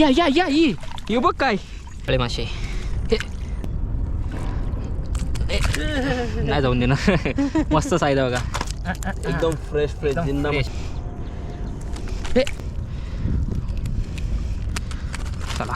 या या या ये. ये बघ काय. अळे मासे हे. नाही जाऊन दे ना मस्त साईज आहे बघा. एकदम फ्रेश फ्रेश जिंदा. हे. चला.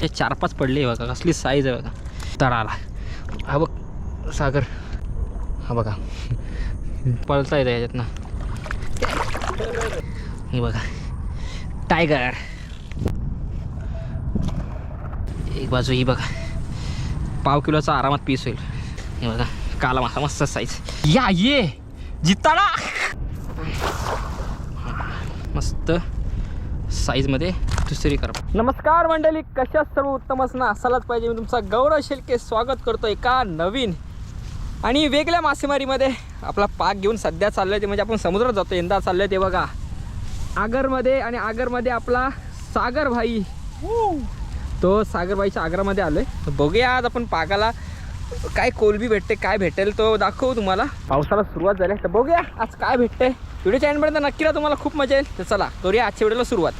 हे चार पाच पडले बघा कसली साईज आहे बघा. तळा आला. हा बघ सागर. हा बघा. पळता येतं याच्यातनं. हे बघा. टायगर एक बाजू ही बघा. पाव किलोचा आरामात पीस होईल. हे बघा काला मासा मस्त साईज या ये! जिताडा! मस्त साईजमध्ये दुसरी करा नमस्कार मंडळी कशा सर्व उत्तम असणं असायलाच पाहिजे. मी तुमचा गौरव शेलके स्वागत करतो एका नवीन आणि वेगळ्या मासेमारीमध्ये. आपला पाक घेऊन सध्या चाललं आहे ते म्हणजे आपण समुद्रात जातो यंदा चाललं आहे ते बघा. आगरमध्ये आणि आगरमध्ये आपला सागर भाई. तो सागरबाईच्या आग्रामध्ये आलोय. तर बघूया आज आपण पागाला काय कोलबी भेटते काय भेटेल तो दाखवू तुम्हाला. पावसाला सुरुवात झाली तर बघूया आज काय भेटते. व्हिडिओच्या एंडपर्यंत नक्की तुम्हाला खूप मजा येईल. तर चला करूया आजच्या व्हिडिओला सुरुवात.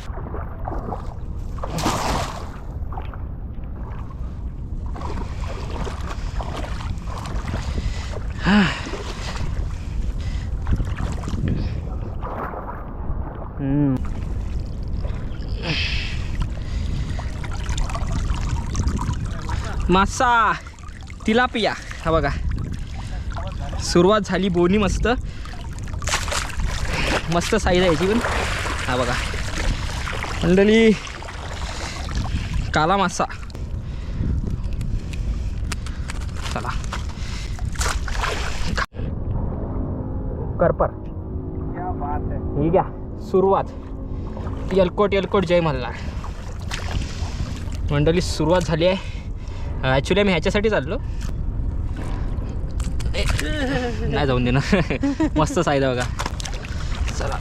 हम्म. मासा. तिलापिया. हा बघा. सुरुवात झाली बोनी मस्त. मस्त साईज आहे याची पण. हा बघा. मंडळी काला मासा. चला. करपर. ही घ्या. सुरुवात. यलकोट यलकोट जय मल्हार. मंडळी सुरुवात झाली आहे. ॲक्च्युली आम्ही ह्याच्यासाठी चाललो नाही जाऊन दे ना मस्त आहे बघा. चला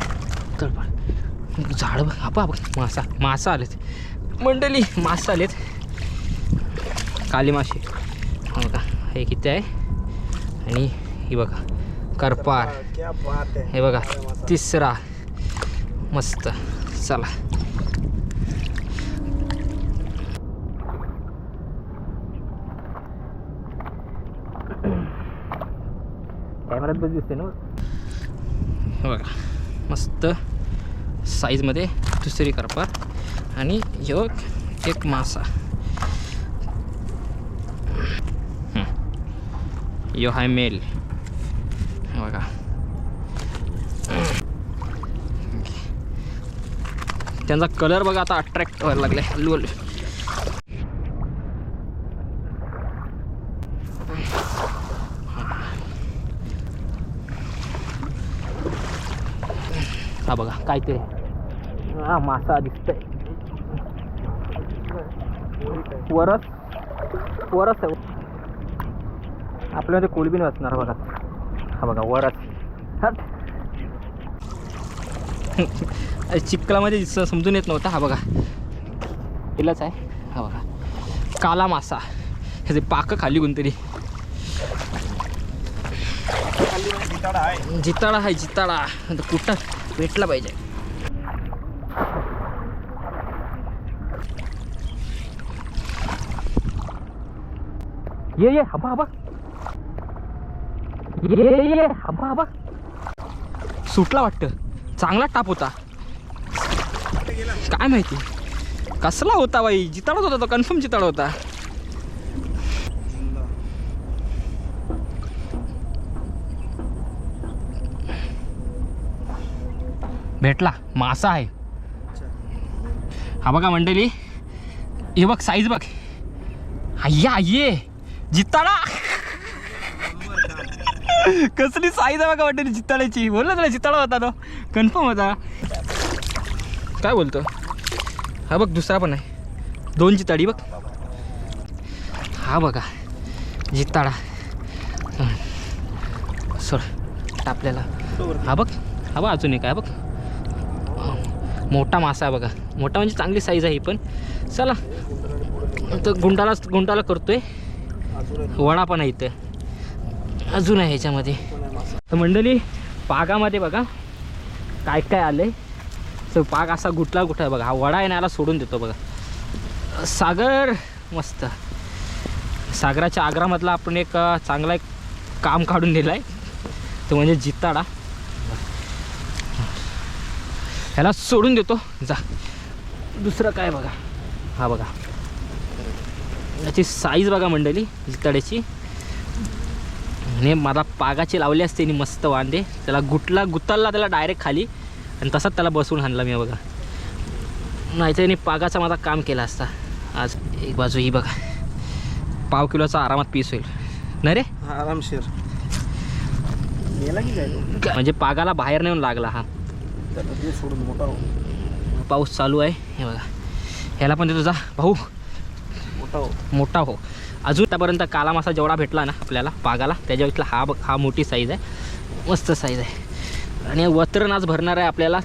झाड बघ आपा मासा मासा आलेत. मंडळी मासा आलेत. काली मासे हा बघा हे किती आहे? आणि ही बघा करपार. हे बघा तिसरा. मस्त. चला. भारत बस दिसते ना बघा. मस्त साईजमध्ये दुसरी करपात आणि ह्यो एक मासा. यो हाय मेल. बघा. त्यांचा कलर बघा आता अट्रॅक्ट व्हायला लागलाय. हल्लू हल्लू हा बघा काहीतरी. हा मासा दिसतंय. वरस वरस आहे. आपल्यामध्ये कोलबीन वाचणार बघा. हा बघा वरस. अरे चिखलामध्ये समजून येत नव्हता. हा बघा. तिलाच आहे. हा बघा. काला मासा. ह्याचे पाकं खाली कोणतरी. जिताळा आहे. जिताळा जिताडा. कुठं? भेटला पाहिजे. ये ये हबा हबा. ये ये हबा हबा. सुटला वाटतं. चांगला टाप होता. काय माहिती? कसला होता बाई? जिताडत होता तो कन्फर्म जिताड होता. भेटला मासा आहे. हा बघा मंडळी हे बघ साईज बघ. अय्या ये जिताडा. कसली साईज आहे बघा वाटेल जिताड्याची. बोललं तुला जिताडा होता तो. कन्फर्म होता. काय बोलतो? हा बघ दुसरा पण आहे. दोन जिताडी बघ. हा बघा जिताडा. सर सोड आपल्याला हा बघ हा बघ अजून एक आहे बघ. मोठा मासा आहे बघा. मोठा म्हणजे चांगली साईज आहे ही पण. चला तर गुंडाला गुंडाला करतोय. वडा पण आहे इथं. अजून आहे ह्याच्यामध्ये. तर मंडळी पागामध्ये बघा काय काय आलं आहे तर पाग असा गुटला गुठला बघा. हा वडा आहे ना याला सोडून देतो बघा. सागर मस्त. सागराच्या आग्रामधला आपण एक चांगला एक काम काढून दिला आहे तो म्हणजे जिताडा. ह्याला सोडून देतो. जा. दुसरं काय बघा? हा बघा. याची साईज बघा मंडळी जिताड्याची आणि मला पागाचे लावले असते आणि मस्त वांदे. त्याला गुटला गुत्तलला त्याला डायरेक्ट खाली. आणि तसाच त्याला बसून हाणला मी बघा. नाही त्याने पागाचा माझा काम केला असता. आज एक बाजू ही बघा. पाव किलोचा आरामात पीस होईल. नाही रे? आरामशीर? म्हणजे पागाला बाहेर नेऊन लागला हा. त्याला ते सोडून मोठा हो. पाऊस चालू आहे. हे बघा. ह्याला पण देतो जा भाऊ. मोठा हो. मोठा हो. अजून आतापर्यंत काला मासा जेवढा भेटला ना आपल्याला पागाला त्याच्या इथला हा बघ हा मोठी साईज आहे. मस्त साईज आहे. आणि वतरण आज भरणार आहे आपल्याला.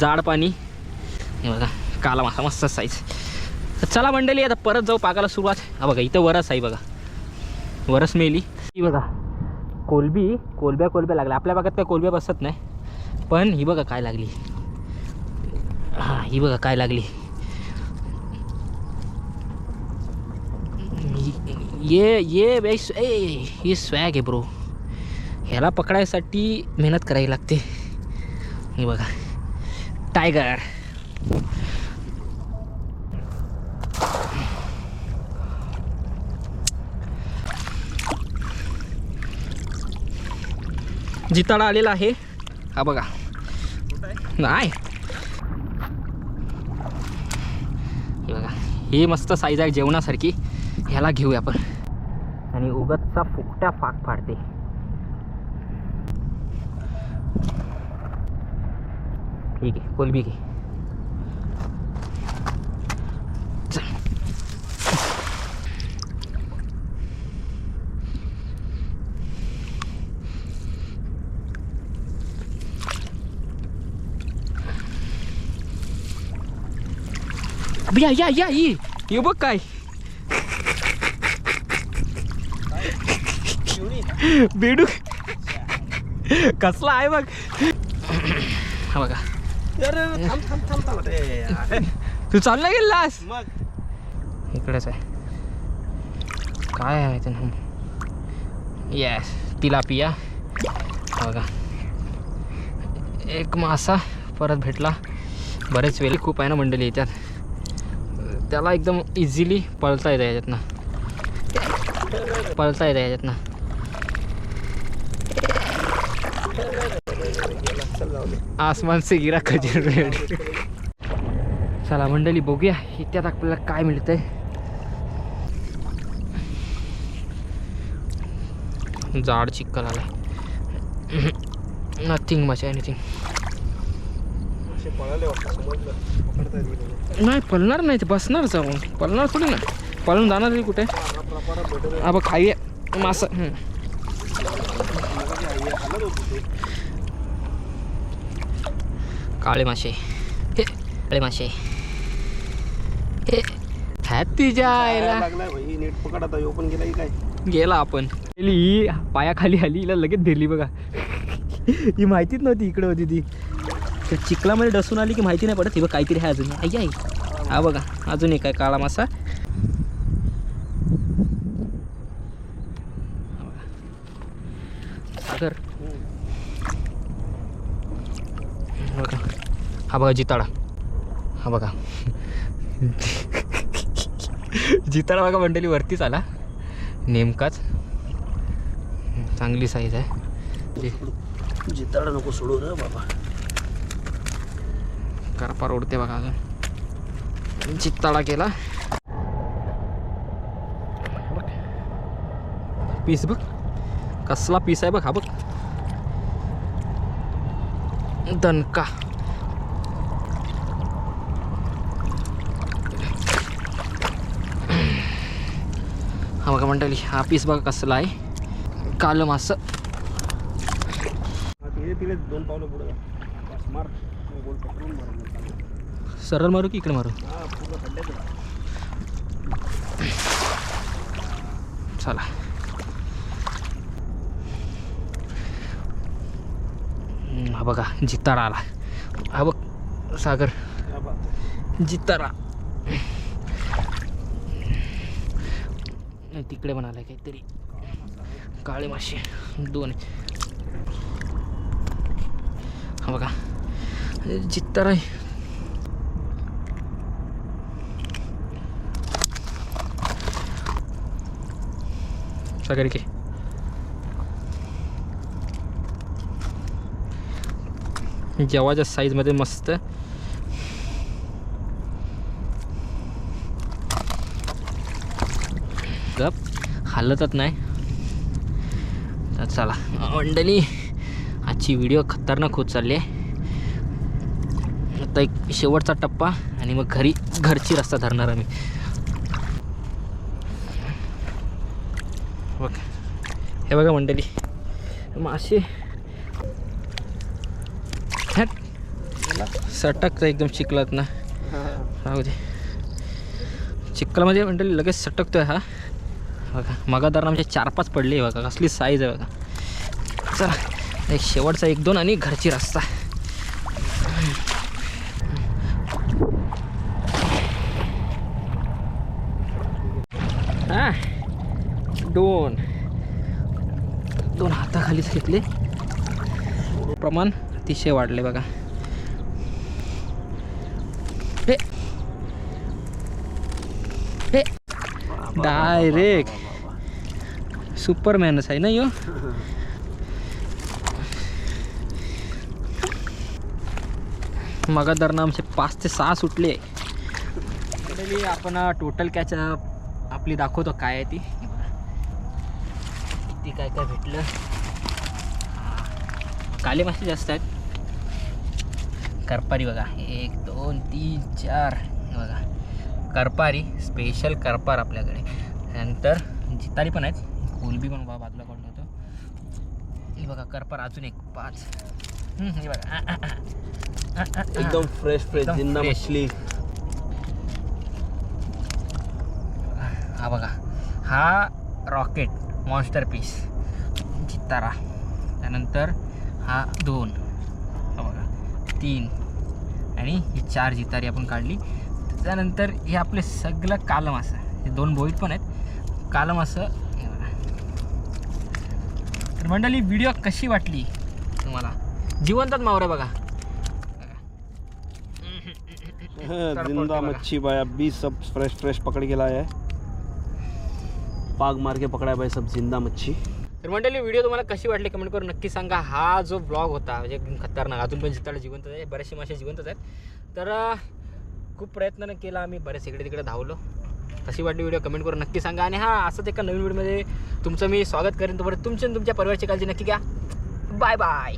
जाड पाणी. हे बघा. काला मासा मस्त साईज तर चला मंडळी आता परत जाऊ पागाला सुरुवात. हा बघा इथं वरस आहे बघा. वरस मेली. ही बघा. कोलबी कोलब्या कोलब्या लागल्या. आपल्या भागात काय कोलब्या बसत नाही. पण ही बघा काय लागली. हा ही बघा काय लागली. ये ये बेस ए हे स्वॅग आहे ब्रो ह्याला पकडायसाठी मेहनत करावी लागते. हे बघा. टायगर जिताडा आलेला आहे. हा बघा. नाही. हे बघा ही मस्त साईज आहे जेवणासारखी. ह्याला घेऊया आपण. आणि उगतचा फुकट्या फाक फाडते ठीक आहे कोलबी घे. या या या ये. ये बघ काय. बेडू. कसला आहे बघ. हा बघा. तू चालला गेलास? मग? इकडेच आहे. काय आहे ते येस तिलापिया. हा बघा. एक मासा परत भेटला. बरेच वेळी खूप आहे ना मंडळी याच्यात त्याला एकदम इझिली पळता येतं याच्यातनं. पळता येतं याच्यातनं. आसमान से गिरा खजूर रेड. चला मंडळी बघूया इत्यात आपल्याला काय मिळतंय. जाड चिक्कल आला नथिंग मच एनिथिंग नाही पळणार नाही ते बसणार जाऊन. पळणार थोडी ना. पळून जाणार नाही कुठे? हा बघ खाई मासा. काळे मासे. हे काळे मासे. हे हॅपी जायला. गेला की काय? गेला आपण. गेली ही पायाखाली आली हिला लगेच धरली बघा. ही माहितीच नव्हती इकडे होती ती. तर चिखलामध्ये डसून आली की माहिती नाही पडत. ही बघ काहीतरी आहे अजून. आई आई. हा बघा अजून एक आहे काळा मासा. सागर. हा बघा. हा बघा जिताडा. हा बघा. जिताडा बघा मंडळी वरतीच आला नेमकाच. चांगली साईज आहे. जिताडा नको सोडू रे बाबा. करपार ओढते बघा अजून. चित्ताळा केला. पीस बघ. कसला पीस आहे बघ हा बघ. दणका. हा बघा मंडळी हा पीस बघा कसला आहे. काल मास दोन पावलं पुढे सरळ मारू की इकडे मारू? चला. हा बघा जितारा आला. हा बघ सागर. जितारा. नाही, तिकडे पण काहीतरी. काळे मासे दोन. हा बघा. जितारा आहे सागर के जेवाच्या साईजमध्ये मस्त गप हालतच नाही तर चला मंडळी आजची व्हिडिओ खतरनाक होत चालली आहे आता एक शेवटचा टप्पा आणि मग घरी घरची रस्ता धरणार आम्ही. बघ. हे बघा मंडळी. मासे सटकतं एकदम चिखलात ना. राहू दे. चिखलामध्ये मंडळी लगेच सटकतोय हा. बघा मगादार आमचे चार पाच पडले बघा कसली साईज आहे बघा. चला एक शेवटचा एक दोन आणि घरची रस्ता हा दोन दोन घेतले. प्रमाण अतिशय वाढले बघा. हे. हे. डायरेक्ट सुपरमॅनच आहे ना यो? मगादरनं आमचे पाच ते सहा सुटले. Finally आपण टोटल कॅच आपली दाखवतो काय आहे ती. किती काय काय भेटलं. काले मासे जास्त आहेत. करपारी बघा. एक दोन तीन चार. हे बघा. करपारी स्पेशल करपार आपल्याकडे. नंतर जितारी पण आहेत. कोलबी पण बा बाजूला काढून होतो हे बघा करपार अजून एक पाच. हे बघा. एकदम फ्रेश फ्रेश fresh. मछली. हा बघा. हा रॉकेट मॉन्स्टर पीस जितारा. त्यानंतर हा दोन. हा बघा तीन. आणि ही चार जितारी आपण काढली. त्यानंतर हे आपले सगळं कालम असं हे दोन बोईत पण आहेत. कालम असं हे बघा. तर मंडळी व्हिडिओ कशी वाटली तुम्हाला? जिवंतच मावरा बघा. जिंदा मच्छी भाई अभी सब फ्रेश फ्रेश पकड़ के लाया है पाग मार के पकड़ा है भाई सब जिंदा मच्छी. तर मंडळी व्हिडिओ तुम्हाला कशी वाटली कमेंट करून नक्की सांगा. हा जो ब्लॉग होता म्हणजे एकदम खतरनाक अजून पण जिथं जिवंत आहे बरेचसे मासे जिवंतच आहेत. तर खूप प्रयत्न केला आम्ही बरेच इकडे तिकडे धावलो. कशी वाटली व्हिडिओ कमेंट करून नक्की सांगा. आणि हां असंच एका नवीन व्हिडिओमध्ये तुमचं मी स्वागत करेन. तोपर्यंत तुमची तुमच्या परिवारची काळजी नक्की घ्या. Bye bye.